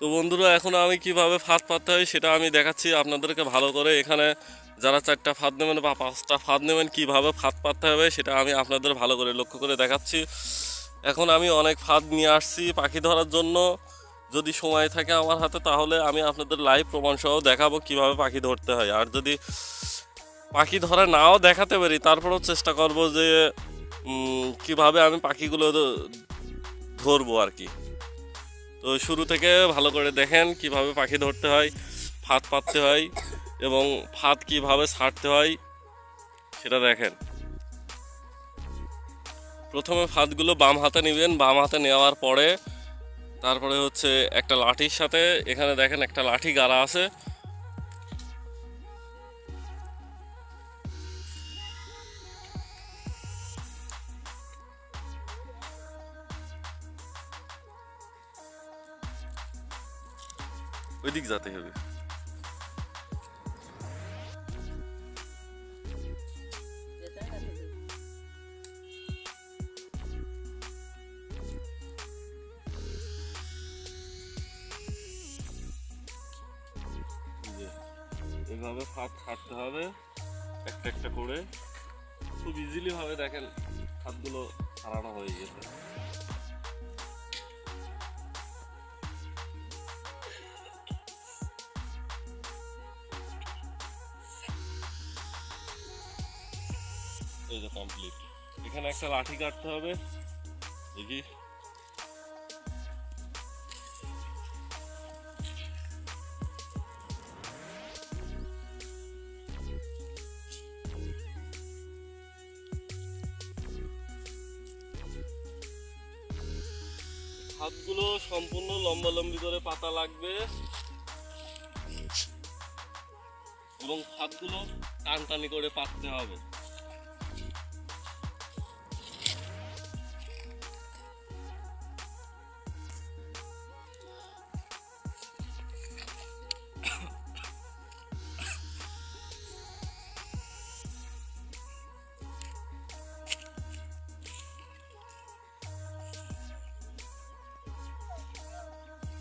তো বন্ধুরা, এখন আমি কীভাবে ফাঁদ পাততে হয় সেটা আমি দেখাচ্ছি আপনাদেরকে ভালো করে। এখানে যারা চারটা ফাঁদ নেবেন বা পাঁচটা ফাঁদ নেবেন, কীভাবে ফাঁদ পাততে হবে সেটা আমি আপনাদের ভালো করে লক্ষ্য করে দেখাচ্ছি। এখন আমি অনেক ফাঁদ নিয়ে আসছি পাখি ধরার জন্য। যদি সময় থাকে আমার হাতে, তাহলে আমি আপনাদের লাইভ প্রমাণসহ দেখাবো কীভাবে পাখি ধরতে হয়। আর যদি পাখি ধরা নাও দেখাতে পারি, তারপরেও চেষ্টা করব যে কীভাবে আমি পাখিগুলো ধরবো আর কি। তো শুরু থেকে ভালো করে দেখেন কীভাবে পাখি ধরতে হয়, ফাঁদ পাততে হয় এবং ফাঁদ কীভাবে ছাড়তে হয় সেটা দেখেন। প্রথমে ফাঁদগুলো বাম হাতে নেবেন, বাম হাতে নেওয়ার পরে তারপরে হচ্ছে একটা লাঠির সাথে, এখানে দেখেন একটা লাঠি গাড়া আছে ওই দিক যেতে হবে এইভাবে ফাঁদ ছাড়তে হবে, একটা একটা করে। খুব ইজিলি ভাবে দেখেন ফাঁদগুলো ছাড়ানো হয়ে গেছে। এই যে কমপ্লিট এখানে একটা লাঠি কাটতে হবে। দেখি। হাতগুলো সম্পূর্ণ লম্বা লম্বি করে পাতা লাগবে। এবং হাতগুলো টানটানি করে পাততে হবে।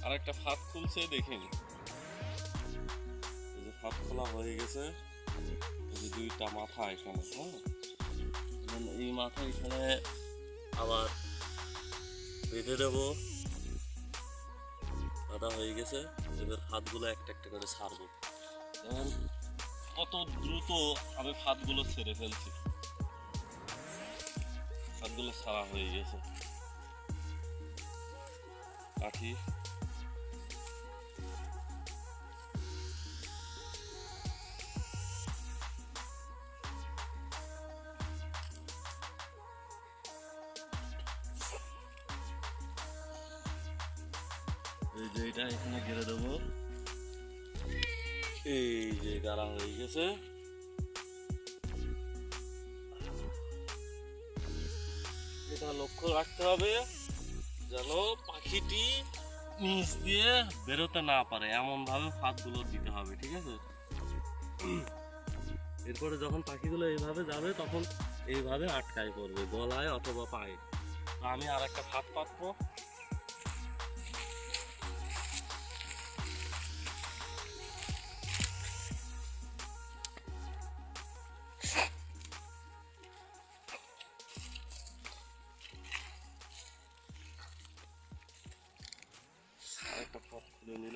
আর একটা ফাঁদ খুলছে, দেখিনি। এই যে ফাঁদ খোলা হয়ে গেছে। এই যে দুইটা মাথা এখানে হ্যাঁ? এই মাথা এখানে আবার বেঁধে দেবো। বাঁধা হয়ে গেছে। এবার ফাঁদগুলো একটা একটা করে ছাড়বো। কত দ্রুত আমি ফাঁদগুলো ছেড়ে ফেলছি। ফাঁদগুলো ছাড়া হয়ে গেছে। কাঠি। এই এখানে গেড়ে দেবো। এই যে গাড়া হয়ে গেছে। এটা লক্ষ্য রাখতে হবে যেন পাখিটি নিচ দিয়ে বেরোতে না পারে এমন ভাবে ফাঁদগুলো দিতে হবে, ঠিক আছে? এরপরে যখন পাখিগুলো এইভাবে যাবে, তখন এইভাবে আটকায় করবে গলায় অথবা পায়ে। আমি আর একটা ফাঁদ পাতবো।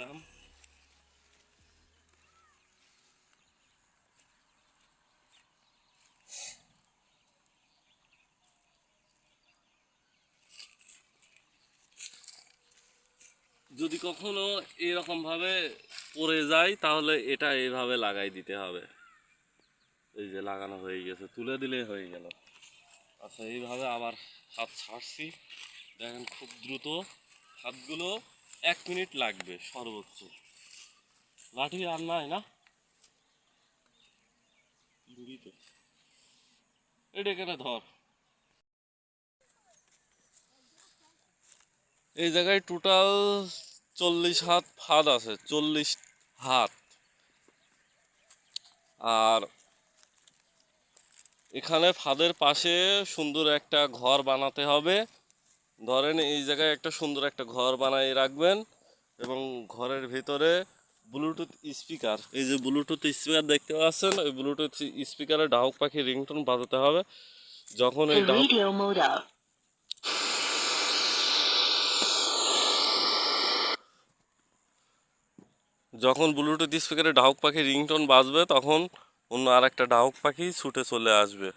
নিলাম যদি কখনো এরকম ভাবে পড়ে যায় তাহলে এটা এইভাবে লাগাই দিতে হবে। এই যে লাগানো হয়ে গেছে, তুলে দিলে হয়ে গেল। আচ্ছা এইভাবে আবার হাত ছাড়ছি। দেখেন খুব দ্রুত হাতগুলো এক মিনিট লাগবে সর্বোচ্চ। লাঠি নাই না? ধর। এই জায়গায় টোটাল চল্লিশ হাত ফাঁদ আছে, চল্লিশ হাত। আর এখানে ফাঁদের পাশে সুন্দর একটা ঘর বানাতে হবে। ধরেন এই জায়গায় একটা সুন্দর একটা ঘর বানাই রাখবেন এবং ঘরের ভিতরে ব্লুটুথ স্পিকার এই যে ব্লুটুথ স্পিকার দেখতে পাচ্ছেন ওই ব্লুটুথ স্পিকারে ডাউক পাখি রিংটোন বাজাতে হবে যখন এই ডাউক. যখন ব্লুটুথ স্পিকারে ডাউক পাখি রিংটোন বাজবে তখন অন্য আর একটা ডাউক পাখি ছুটে চলে আসবে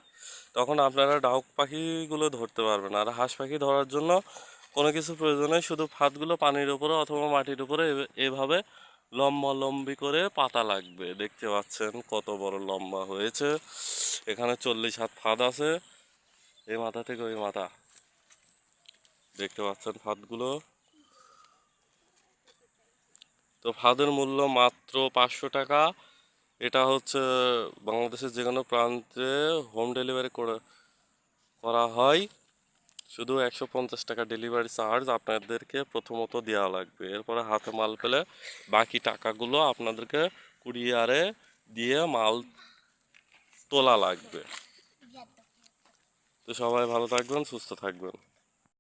তখন আপনারা ডাউক পাখিগুলো ধরতে পারবেন। আর হাঁস পাখি ধরার জন্য কোনো কিছু প্রয়োজন নেই, শুধু ফাঁদগুলো পানির উপরে অথবা মাটির উপরে এভাবে লম্বা করে পাতা লাগবে। দেখতে পাচ্ছেন কত বড় লম্বা হয়েছে। এখানে চল্লিশ হাত ফাঁদ আছে। এই মাথা থেকে ওই মাথা। দেখতে পাচ্ছেন ফাঁদগুলো। তো ফাঁদের মূল্য মাত্র পাঁচশো টাকা। এটা হচ্ছে বাংলাদেশের যে কোনো প্রান্তে হোম ডেলিভারি করে, করা হয়। শুধু একশো পঞ্চাশ টাকা ডেলিভারি চার্জ আপনাদেরকে প্রথমত দেওয়া লাগবে। এরপরে হাতে মাল পেলে বাকি টাকাগুলো আপনাদেরকে কুরিয়ারে দিয়ে মাল তোলা লাগবে। তো সবাই ভালো থাকবেন, সুস্থ থাকবেন।